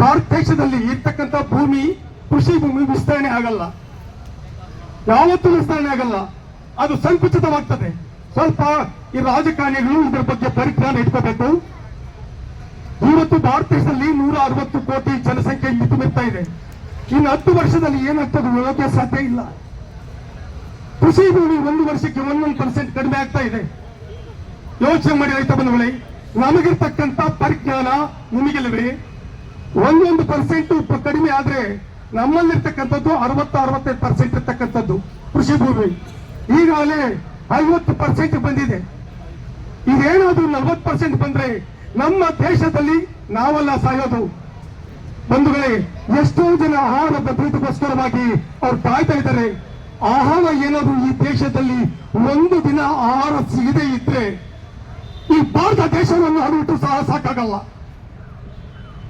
ಭಾರತ ದೇಶದಲ್ಲಿ ಇರ್ತಕ್ಕಂಥ ಭೂಮಿ ಕೃಷಿ ಭೂಮಿ ವಿಸ್ತರಣೆ ಆಗಲ್ಲ. ಯಾವತ್ತೂ ವಿಸ್ತರಣೆ ಆಗಲ್ಲ. ಅದು ಸಂಕುಚಿತವಾಗ್ತದೆ. ಸ್ವಲ್ಪ ಈ ರಾಜಕಾರಣಿಗಳು ಇದರ ಬಗ್ಗೆ ಪರಿಜ್ಞಾನ ಇಟ್ಕೋಬೇಕು. ಇವತ್ತು ಭಾರತ ದೇಶದಲ್ಲಿ ನೂರ ಅರವತ್ತು ಕೋಟಿ ಜನಸಂಖ್ಯೆ ಮಿತಿಮಿರ್ತಾ ಇದೆ. ಇನ್ನು ಹತ್ತು ವರ್ಷದಲ್ಲಿ ಏನಾಗ್ತದೆ ಹೇಳೋಕೆ ಸಾಧ್ಯ ಇಲ್ಲ. ಕೃಷಿ ಭೂಮಿ ಒಂದು ವರ್ಷಕ್ಕೆ ಒಂದೊಂದು ಪರ್ಸೆಂಟ್ ಕಡಿಮೆ ಆಗ್ತಾ ಇದೆ. ಯೋಚನೆ ಮಾಡಿ ರೈತ ಬಂಧುಗಳೇ, ನಮಗಿರ್ತಕ್ಕಂಥ ಪರಿಜ್ಞಾನ ನಿಮಗಿಲ್ಲವೇ ಒಂದೊಂದು ಪರ್ಸೆಂಟ್ ಕಡಿಮೆ ಆದ್ರೆ ನಮ್ಮಲ್ಲಿರ್ತಕ್ಕಂಥದ್ದು ಅರವತ್ತು, ಅರವತ್ತೈದು ಪರ್ಸೆಂಟ್ ಇರ್ತಕ್ಕಂಥದ್ದು ಕೃಷಿ ಭೂಮಿ. ಈಗಾಗಲೇ ಐವತ್ತು ಪರ್ಸೆಂಟ್ ಬಂದಿದೆ. ಇದೇನಾದ್ರೂ ನಲವತ್ತು ಪರ್ಸೆಂಟ್ ಬಂದ್ರೆ ನಮ್ಮ ದೇಶದಲ್ಲಿ ನಾವೆಲ್ಲ ಸಾಯೋದು. ಬಂಧುಗಳೇ, ಎಷ್ಟೋ ಜನ ಆಹಾರ ಭದ್ರತೆಗೋಸ್ಕರವಾಗಿ ಅವ್ರು ಕಾಯ್ತಾ ಇದ್ದಾರೆ. ಆಹಾರ ಏನಾದ್ರು ಈ ದೇಶದಲ್ಲಿ ಒಂದು ದಿನ ಆಹಾರ ಸಿಗದೇ ಇದ್ರೆ ಈ ಭಾರತ ದೇಶವನ್ನು ಹರಬಿಟ್ಟು ಸಹ ಸಾಕಾಗಲ್ಲ.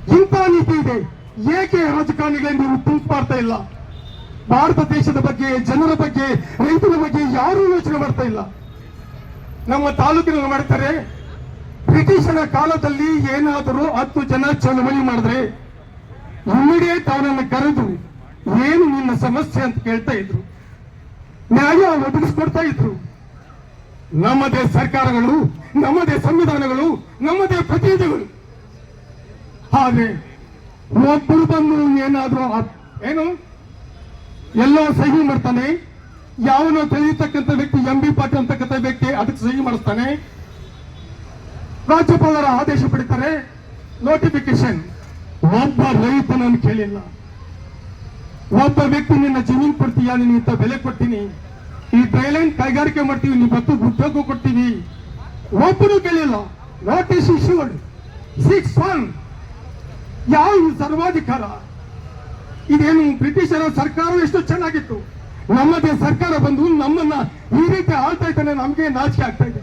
ಇಂಥ ನೀತಿ ಇದೆ. ಏಕೆ ರಾಜಕಾರಣಿಗಳೇ ನೀವು ಮಾಡ್ತಾ ಇಲ್ಲ? ಭಾರತ ದೇಶದ ಬಗ್ಗೆ, ಜನರ ಬಗ್ಗೆ, ರೈತರ ಬಗ್ಗೆ ಯಾರೂ ಯೋಚನೆ ಮಾಡ್ತಾ ಇಲ್ಲ. ನಮ್ಮ ತಾಲೂಕಿನಲ್ಲಿ ಮಾಡ್ತಾರೆ, ಬ್ರಿಟಿಷರ ಕಾಲದಲ್ಲಿ ಏನಾದರೂ ಹತ್ತು ಜನ ಚಳವಳಿ ಮಾಡಿದ್ರೆ ಇಮಿಡಿಯೇಟ್ ಅವರನ್ನು ಕರೆದು, ಏನು ನಿನ್ನ ಸಮಸ್ಯೆ? ಅಂತ ಕೇಳ್ತಾ ಇದ್ರು. ನ್ಯಾಯ ಒದಗಿಸ್ಕೊಡ್ತಾ ಇದ್ರು. ನಮ್ಮದೇ ಸರ್ಕಾರಗಳು, ನಮ್ಮದೇ ಸಂವಿಧಾನಗಳು, ನಮ್ಮದೇ ಪ್ರತಿನಿಧಿಗಳು. ಹಾಗೆ ಒಬ್ಬರು ಬಂದು ಏನಾದರೂ ಏನು? ಎಲ್ಲ ಸಹಿ ಮಾಡ್ತಾನೆ. ಯಾವನೋ ತಿಳಿಯತಕ್ಕಂಥ ವ್ಯಕ್ತಿ ಎಂ ಬಿ ಪಾಟೀಲ್ ಅಂತಕ್ಕಂಥ ವ್ಯಕ್ತಿ ಅದಕ್ಕೆ ಸಹಿ ಮಾಡಿಸ್ತಾನೆ. ರಾಜ್ಯಪಾಲರ ಆದೇಶ ಪಡಿತಾರೆ. ನೋಟಿಫಿಕೇಶನ್ ಒಬ್ಬ ರೈತನನ್ನು ಕೇಳಿಲ್ಲ. ಒಬ್ಬ ವ್ಯಕ್ತಿ ನಿನ್ನ ಜಮೀನ್ ಕೊಡ್ತೀಯಾ? ಇಂಥ ಬೆಲೆ ಕೊಡ್ತೀನಿ. ಈ ಡ್ರೈಲೈನ್ ಕೈಗಾರಿಕೆ ಮಾಡ್ತೀವಿ? ನೀವು ಬತ್ತು ಉದ್ಯೋಗ ಕೊಡ್ತೀವಿ. ಒಬ್ಬರು ಕೇಳಿಲ್ಲ. ನೋಟಿಸ್ ಇಶ್ಯೂಡ್ ಸಿಕ್ಸ್ ಒನ್ ಯಾವ ಸರ್ವಾಧಿಕಾರ? ಇದೇನು ಬ್ರಿಟಿಷರ ಸರ್ಕಾರ ಎಷ್ಟು ಚೆನ್ನಾಗಿತ್ತು? ನಮ್ಮದೇ ಸರ್ಕಾರ ಬಂದು ನಮ್ಮನ್ನ ಈ ರೀತಿ ಆಳ್ತಾ ಇದ್ದಾನೆ, ನಮಗೆ ನಾಚಿಕೆ ಆಗ್ತಾ ಇದೆ.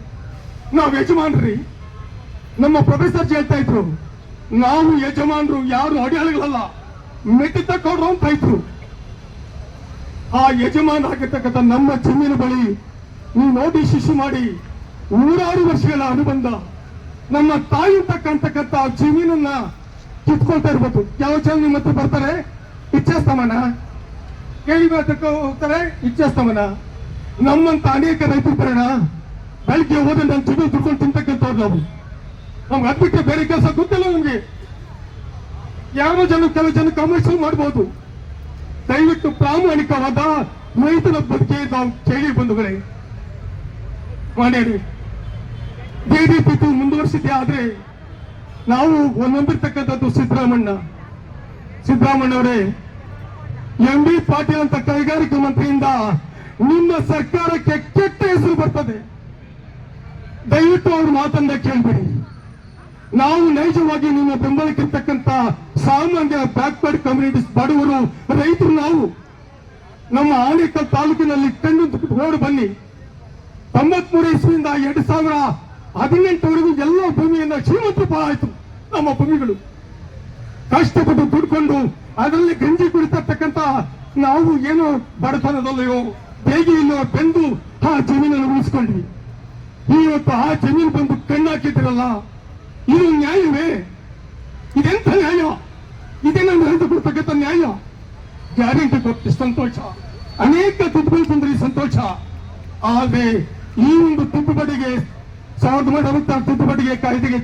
ನಾವು ಯಜಮಾನ್ರಿ. ನಮ್ಮ ಪ್ರೊಫೆಸರ್ ಹೇಳ್ತಾ ಇದ್ರು, ನಾವು ಯಜಮಾನರು, ಯಾರು ಅಡಿಯಾಳುಗಳಲ್ಲ ಮೆಟ್ಟಿ ತಕ್ಕೊಡ್ರು ಅಂತ ಇದ್ರು. ಆ ಯಜಮಾನ ಆಗಿರ್ತಕ್ಕಂಥ ನಮ್ಮ ಜಮೀನು ಬಳಿ ನೀವು ನೋಡಿ ಶಿಶು ಮಾಡಿ, ನೂರಾರು ವರ್ಷಗಳ ಅನುಬಂಧ ನಮ್ಮ ತಾಯಿ ತಕ್ಕಂತಕ್ಕಂಥ ಜಮೀನನ್ನ ಕಿತ್ಕೊಳ್ತಾ ಇರ್ಬೋದು ಯಾವ ಜನ ನಿಮ್ಮ ಹತ್ರ ಬರ್ತಾರೆ? ಇಚ್ಛಾಸ್ತಮನ. ಕೇಳಿ ಮಾತಕ್ಕೆ ಹೋಗ್ತಾರೆ, ಇಚ್ಛಾಸ್ತಮನ. ನಮ್ಮಂತ ಅನೇಕ ರೈತರು ಬರೋಣ. ಬೆಳಿಗ್ಗೆ ಹೋದ ನನ್ನ ಜಮೀನು ದುಡ್ಕೊಂಡು ತಿಂತಕ್ಕಂಥವ್ರು ನಾವು. ನಮ್ಗೆ ಅದ್ಬಿಟ್ಟೆ ಬೇರೆ ಕೆಲಸ ಗೊತ್ತಿಲ್ಲ ನಮ್ಗೆ. ಯಾವ ಜನ ಕೆಲವು ಜನ ಕಮರ್ಷಿಯಲ್ ಮಾಡ್ಬೋದು. ದಯವಿಟ್ಟು ಪ್ರಾಮಾಣಿಕವಾದ ರೈತರ ಬಗ್ಗೆ ನಾವು ಕೇಳಿ ಬಂಧುಗಳೇ. ಮಾಡಿ ಬೇರೆ ಮುಂದುವರಿಸಿದ್ದೆ ಆದ್ರೆ ನಾವು ನಂಬಿರ್ತಕ್ಕಂಥದ್ದು ಸಿದ್ದರಾಮಣ್ಣ. ಸಿದ್ದರಾಮಣ್ಣವರೇ ಎಂ ಬಿ ಪಾಟೀಲ್ ಅಂತ ಕೈಗಾರಿಕಾ ಮಂತ್ರಿಯಿಂದ ನಿಮ್ಮ ಸರ್ಕಾರಕ್ಕೆ ಕೆಟ್ಟ ಹೆಸರು ಬರ್ತದೆ. ದಯವಿಟ್ಟು ಅವ್ರ ಮಾತನ್ನ ಕೇಳ್ಬಿಡಿ. ನಾವು ನೈಜವಾಗಿ ನಿಮ್ಮ ಬೆಂಬಲಕ್ಕಿರ್ತಕ್ಕಂಥ ಸಾಮಾನ್ಯ ಬ್ಯಾಕ್ವರ್ಡ್ ಕಮ್ಯುನಿಟೀಸ್ ಬಡವರು ರೈತರು ನಾವು. ನಮ್ಮ ಆನೇಕಲ್ ತಾಲೂಕಿನಲ್ಲಿ ಕಣ್ಣು ರೋಡ್ ಬನ್ನಿ. ತೊಂಬತ್ಮೂರು ಇಸ್ವಿಯಿಂದ ಎರಡು ಸಾವಿರ ಹದಿನೆಂಟವರೆಗೂ ಎಲ್ಲ ಭೂಮಿಯನ್ನ ಶ್ರೀಮಂತ ಪಾಲಾಯ್ತು ನಮ್ಮ ಭೂಮಿಗಳು. ಕಷ್ಟಪಟ್ಟು ದುಡ್ಕೊಂಡು ಅದರಲ್ಲಿ ಗಂಜಿ ಕುಡಿತಕ್ಕಂತ ನಾವು ಏನೋ ಬಡತನದಲ್ಲಿಯೋ ಬೇಗೆ ಇಲ್ಲೋ ಬೆಂದು ಆ ಜಮೀನನ್ನು ಉಳಿಸ್ಕೊಂಡ್ವಿ. ಇವತ್ತು ಆ ಜಮೀನು ಬಂದು ಕಣ್ಣಾಕಿದ್ರಲ್ಲ, ಇದು ನ್ಯಾಯವೇ? ಇದೆಂತ ನ್ಯಾಯ? ಇದೇ ನಾನು ಹರಿದು ಕೊಡ್ತಕ್ಕಂಥ ನ್ಯಾಯ? ಗ್ಯಾರಂಟಿ ಕೊಟ್ಟು ಸಂತೋಷ. ಅನೇಕ ತಿದ್ದುಪಡಿ ತಂದ್ರಿ ಸಂತೋಷ. ಆದ್ರೆ ಈ ಒಂದು ತಿದ್ದುಪಡಿಗೆ ಸಾವಿರದ ಒಂಬೈನೂರ ಅರವತ್ತಾರು ತಿದ್ದುಪಡಿಗೆ ಕಾಯ್ದೆಗೆ